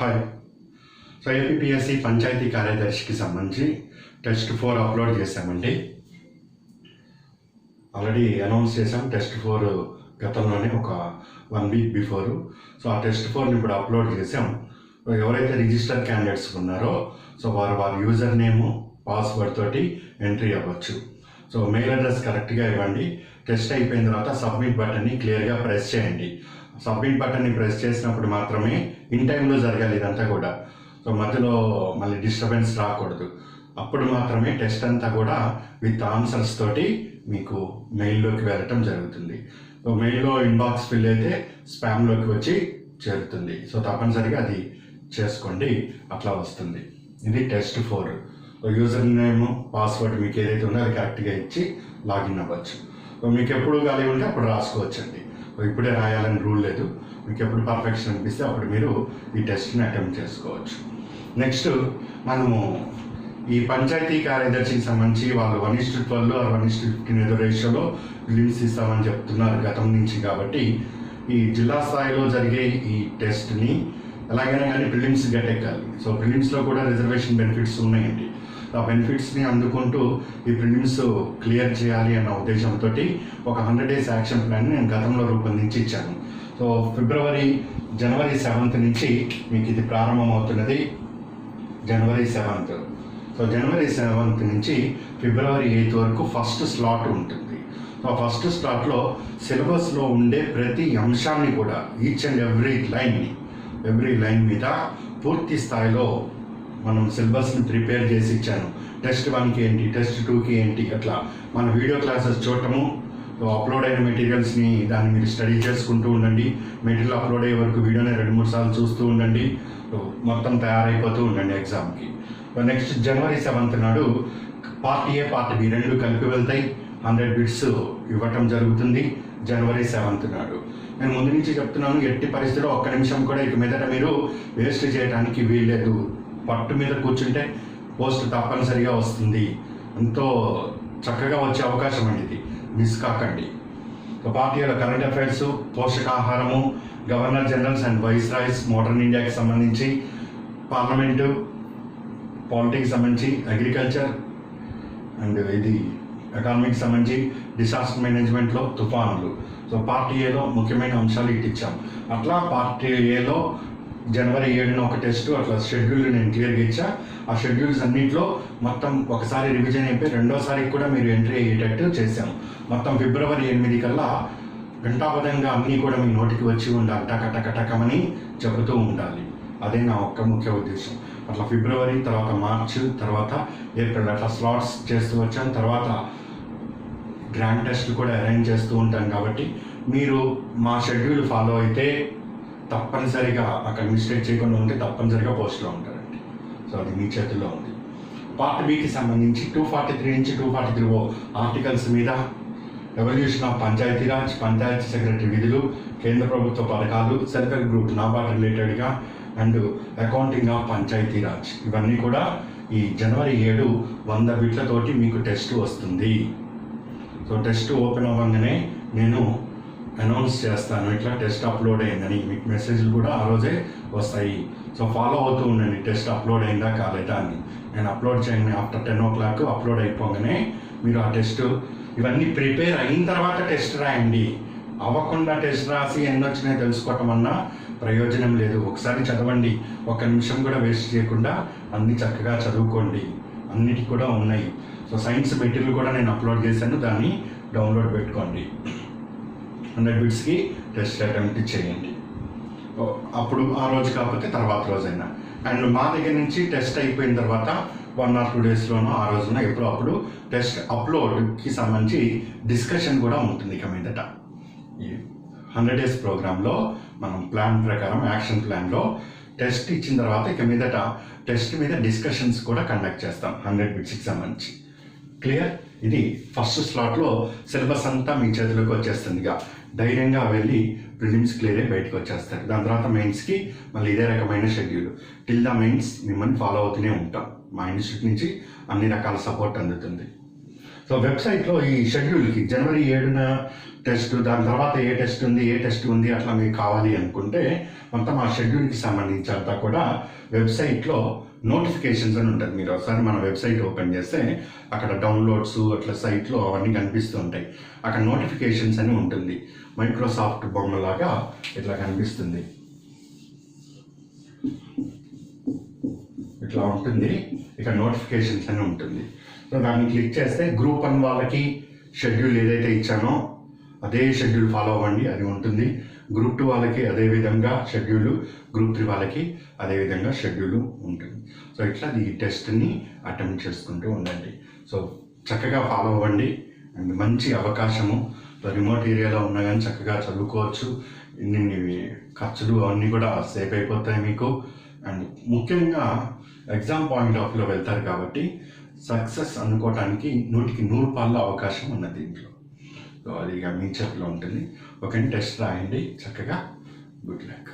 Hi. So APSC panchayat కార్యదర్శికి సంబంధించి test four upload చేశామండి. ఆల్రెడీ అనౌన్స్ చేసాం టెస్ట్ ఫోర్ గతంలోనే ఒక వన్ వీక్ బిఫోర్. సో ఆ టెస్ట్ ఫోర్ని ఇప్పుడు అప్లోడ్ చేసాం ఎవరైతే రిజిస్టర్ క్యాండిడేట్స్ ఉన్నారో సో వారు వారి యూజర్ నేము పాస్వర్డ్ తోటి ఎంట్రీ అవ్వచ్చు. సో మెయిల్ అడ్రస్ కరెక్ట్గా ఇవ్వండి. టెస్ట్ అయిపోయిన తర్వాత సబ్మిట్ బటన్ని క్లియర్గా ప్రెస్ చేయండి. సబ్మిట్ బటన్ని ప్రెస్ చేసినప్పుడు మాత్రమే ఇన్ టైంలో జరగాలి ఇదంతా కూడా. సో మధ్యలో మళ్ళీ డిస్టర్బెన్స్ రాకూడదు. అప్పుడు మాత్రమే టెస్ట్ అంతా కూడా విత్ ఆన్సర్స్ తోటి మీకు మెయిల్లోకి వెళ్ళటం జరుగుతుంది. సో మెయిల్లో ఇన్బాక్స్ ఫిల్ అయితే స్పామ్లోకి వచ్చి చేరుతుంది. సో తప్పనిసరిగా అది చేసుకోండి. అట్లా వస్తుంది. ఇది test four. User name password మీకు ఏదైతే ఉందో అది కరెక్ట్గా ఇచ్చి లాగిన్ అవ్వచ్చు. సో మీకు ఎప్పుడు ఖాళీ ఉంటే అప్పుడు రాసుకోవచ్చండి. ఇప్పుడే రాయాలని రూల్ లేదు. మీకు ఎప్పుడు పర్ఫెక్షన్ అనిపిస్తే అప్పుడు మీరు ఈ టెస్ట్ని అటెంప్ట్ చేసుకోవచ్చు. నెక్స్ట్ మనము ఈ పంచాయతీ కార్యదర్శికి సంబంధించి వాళ్ళు one is to twelve or one is to fifteen ఏదో రేషియోలో ఫిలిమ్స్ ఇస్తామని చెప్తున్నారు గతం నుంచి కాబట్టి ఈ జిల్లా స్థాయిలో జరిగే ఈ టెస్ట్ని ఎలాగైనా కానీ ప్రిలిమ్స్ గట్టెక్కాలి. సో ప్రిలిమ్స్లో కూడా రిజర్వేషన్ బెనిఫిట్స్ ఉన్నాయండి. ఆ బెనిఫిట్స్ని అందుకుంటూ ఈ ప్రిలిమ్స్ క్లియర్ చేయాలి అన్న ఉద్దేశంతో ఒక హండ్రెడ్ డేస్ యాక్షన్ ప్లాన్ నేను గతంలో రూపొందించి ఇచ్చాను. సో ఫిబ్రవరి జనవరి సెవెంత్ నుంచి మీకు ఇది ప్రారంభమవుతున్నది జనవరి సెవెంత్ సో జనవరి సెవెంత్ నుంచి ఫిబ్రవరి ఎయిత్ వరకు ఫస్ట్ స్లాట్ ఉంటుంది. సో ఫస్ట్ స్లాట్లో సిలబస్లో ఉండే ప్రతి అంశాన్ని కూడా ఈచ్ అండ్ ఎవ్రీ లైన్ని ఎవ్రీ లైన్ మీద పూర్తి స్థాయిలో మనం సిలబస్ని ప్రిపేర్ చేసి ఇచ్చాను. టెస్ట్ వన్కి ఏంటి టెస్ట్ టూకి ఏంటి అట్లా. మన వీడియో క్లాసెస్ చూడటము అప్లోడ్ అయిన మెటీరియల్స్ని దాన్ని మీరు స్టడీ చేసుకుంటూ ఉండండి. మెటీరియల్ అప్లోడ్ అయ్యే వరకు వీడియోని రెండు మూడు సార్లు చూస్తూ ఉండండి. మొత్తం తయారైపోతూ ఉండండి ఎగ్జామ్కి. నెక్స్ట్ జనవరి సెవెంత్ నాడు పార్ట్ ఏ పార్ట్ బి రెండు కలిపి వెళ్తాయి. హండ్రెడ్ బిట్స్ ఇవ్వటం జరుగుతుంది జనవరి సెవెంత్ నాడు. నేను ముందు నుంచి చెప్తున్నాను ఎట్టి పరిస్థితిలో ఒక్క నిమిషం కూడా ఇక మీదట మీరు వేస్ట్ చేయడానికి వీల్లేదు. పట్టు మీద కూర్చుంటే పోస్ట్ తప్పనిసరిగా వస్తుంది. ఎంతో చక్కగా వచ్చే అవకాశం అండి ఇది. మిస్ కాకండి. పార్టీల current affairs పోషకాహారము governor generals and viceroys modern ఇండియాకి సంబంధించి పార్లమెంటు పాలిటిక్స్ సంబంధించి అగ్రికల్చర్ అండ్ ఇది ఎకానమీకి సంబంధించి డిసాస్టర్ మేనేజ్మెంట్లో తుఫానులు. సో పార్టీ ఏలో ముఖ్యమైన అంశాలు ఇటు ఇచ్చాం. అట్లా పార్టీ ఏలో జనవరి ఏడున ఒక టెస్ట్ అట్లా షెడ్యూల్ నేను క్లియర్గా ఇచ్చా. ఆ షెడ్యూల్స్ అన్నింటిలో మొత్తం ఒకసారి రివిజన్ అయిపోయి రెండోసారి కూడా మీరు ఎంట్రీ అయ్యేటట్టు చేశాము. మొత్తం ఫిబ్రవరి ఎనిమిది కల్లా ఘంటాపదంగా అన్నీ కూడా మీ నోటికి వచ్చి ఉండాలి. టక టక టకమని చెబుతూ ఉండాలి. అదే నా ఒక్క ముఖ్య ఉద్దేశం. అట్లా ఫిబ్రవరి తర్వాత మార్చ్ తర్వాత ఏప్రిల్ అట్లా స్లాట్స్ చేస్తూ వచ్చాను తర్వాత గ్రాండ్ టెస్ట్ కూడా అరేంజ్ చేస్తూ ఉంటాం కాబట్టి మీరు మా షెడ్యూల్ ఫాలో అయితే తప్పనిసరిగా అక్కడ మిస్టేక్ చేయకుండా ఉంటే తప్పనిసరిగా పోస్ట్లో ఉంటారండి. సో అది మీ చేతుల్లో ఉంది. పార్ట్ బికి సంబంధించి టూ ఫార్టీ త్రీ నుంచి two forty three O articles మీద revolution of Panchayati Raj panchayat secretary విధులు కేంద్ర ప్రభుత్వ పథకాలు సెల్ఫ్ హెల్ప్ గ్రూప్ నాబార్డ్ రిలేటెడ్గా అండ్ అకౌంటింగ్ ఆఫ్ పంచాయతీరాజ్. ఇవన్నీ కూడా ఈ జనవరి ఏడు వంద బిట్లతోటి మీకు టెస్ట్ వస్తుంది. సో టెస్ట్ ఓపెన్ అవ్వగానే నేను అనౌన్స్ చేస్తాను. ఇట్లా టెస్ట్ అప్లోడ్ అయిందని. మీకు మెసేజ్లు కూడా ఆ రోజే వస్తాయి. సో ఫాలో అవుతూ ఉండండి. టెస్ట్ అప్లోడ్ అయిందా కాలేదా అని. నేను అప్లోడ్ చేయండి after ten o'clock upload అయిపోగానే మీరు ఆ టెస్ట్ ఇవన్నీ ప్రిపేర్ అయిన తర్వాత టెస్ట్ రాయండి. అవ్వకుండా టెస్ట్ రాసి ఎన్ని వచ్చినాయో తెలుసుకోవటం అన్నా ప్రయోజనం లేదు. ఒకసారి చదవండి. ఒక నిమిషం కూడా వేస్ట్ చేయకుండా అన్ని చక్కగా చదువుకోండి. అన్నిటి కూడా ఉన్నాయి. సో సైన్స్ మెటీరియల్ కూడా నేను అప్లోడ్ చేశాను. దాన్ని డౌన్లోడ్ పెట్టుకోండి. హండ్రెడ్ బిట్స్కి టెస్ట్ అటెంప్ట్ చేయండి. అప్పుడు ఆ రోజు కాకపోతే తర్వాత రోజైనా. అండ్ మా దగ్గర నుంచి టెస్ట్ అయిపోయిన తర్వాత వన్ ఆర్ టూ డేస్లోనో ఆ రోజున ఎప్పుడో అప్పుడు టెస్ట్ అప్లోడ్కి సంబంధించి డిస్కషన్ కూడా ఉంటుంది ఇక మీదట. హండ్రెడ్ డేస్ ప్రోగ్రాంలో మనం ప్లాన్ ప్రకారం యాక్షన్ ప్లాన్లో టెస్ట్ ఇచ్చిన తర్వాత ఇక మీదట టెస్ట్ మీద డిస్కషన్స్ కూడా కండక్ట్ చేస్తాం హండ్రెడ్ బిట్స్కి సంబంధించి. క్లియర్ ఇది ఫస్ట్ స్లాట్లో సిలబస్ అంతా మీ చేతిలోకి వచ్చేస్తుంది ఇక ధైర్యంగా వెళ్ళి ప్రిలిమ్స్ క్లియర్ అయ్యి బయటకు వచ్చేస్తారు. దాని తర్వాత మెయిన్స్కి మళ్ళీ ఇదే రకమైన షెడ్యూల్ టిల్ ద మెయిన్స్ మిమ్మల్ని ఫాలో అవుతూనే ఉంటాం. మా ఇన్స్టిట్యూట్ నుంచి అన్ని రకాల సపోర్ట్ అందుతుంది. సో వెబ్సైట్లో ఈ షెడ్యూల్కి జనవరి ఏడున టెస్ట్ దాని తర్వాత ఏ టెస్ట్ ఉంది ఏ టెస్ట్ ఉంది అట్లా మీకు కావాలి అనుకుంటే మొత్తం ఆ షెడ్యూల్కి సంబంధించి అంతా కూడా వెబ్సైట్లో నోటిఫికేషన్స్ అని ఉంటుంది. మీరు ఒకసారి మన వెబ్సైట్ ఓపెన్ చేస్తే అక్కడ డౌన్లోడ్స్ అట్లా సైట్లో అవన్నీ కనిపిస్తూ ఉంటాయి అక్కడ నోటిఫికేషన్స్ అని ఉంటుంది. మైక్రోసాఫ్ట్ బొమ్మలాగా ఇట్లా కనిపిస్తుంది. ఇట్లా ఉంటుంది. ఇక్కడ నోటిఫికేషన్స్ అని ఉంటుంది. సో దాన్ని క్లిక్ చేస్తే గ్రూప్ వన్ వాళ్ళకి షెడ్యూల్ ఏదైతే ఇచ్చానో అదే షెడ్యూల్ ఫాలో అవ్వండి అది ఉంటుంది. గ్రూప్ టూ వాళ్ళకి అదే విధంగా షెడ్యూల్ గ్రూప్ త్రీ వాళ్ళకి అదే విధంగా షెడ్యూల్ ఉంటుంది. సో ఇట్లా ఈ టెస్ట్ని అటెంప్ట్ చేసుకుంటూ ఉండండి. సో చక్కగా ఫాలో అవ్వండి. అండ్ మంచి అవకాశము. రిమోట్ ఏరియాలో ఉన్నా కానీ చక్కగా చదువుకోవచ్చు. ఇన్ని ఖర్చులు అవన్నీ కూడా సేఫ్ అయిపోతాయి మీకు. అండ్ ముఖ్యంగా ఎగ్జామ్ పాయింట్ ఆఫ్ వ్యూలో వెళ్తారు కాబట్టి సక్సెస్ అనుకోవడానికి నూటికి నూరు పాళ్ళ అవకాశం ఉన్నది దీంట్లో. సో అది ఇక మీ చేతిలో ఉంటుంది. ఒక టెస్ట్ రాయండి. చక్కగా గుడ్ లక్.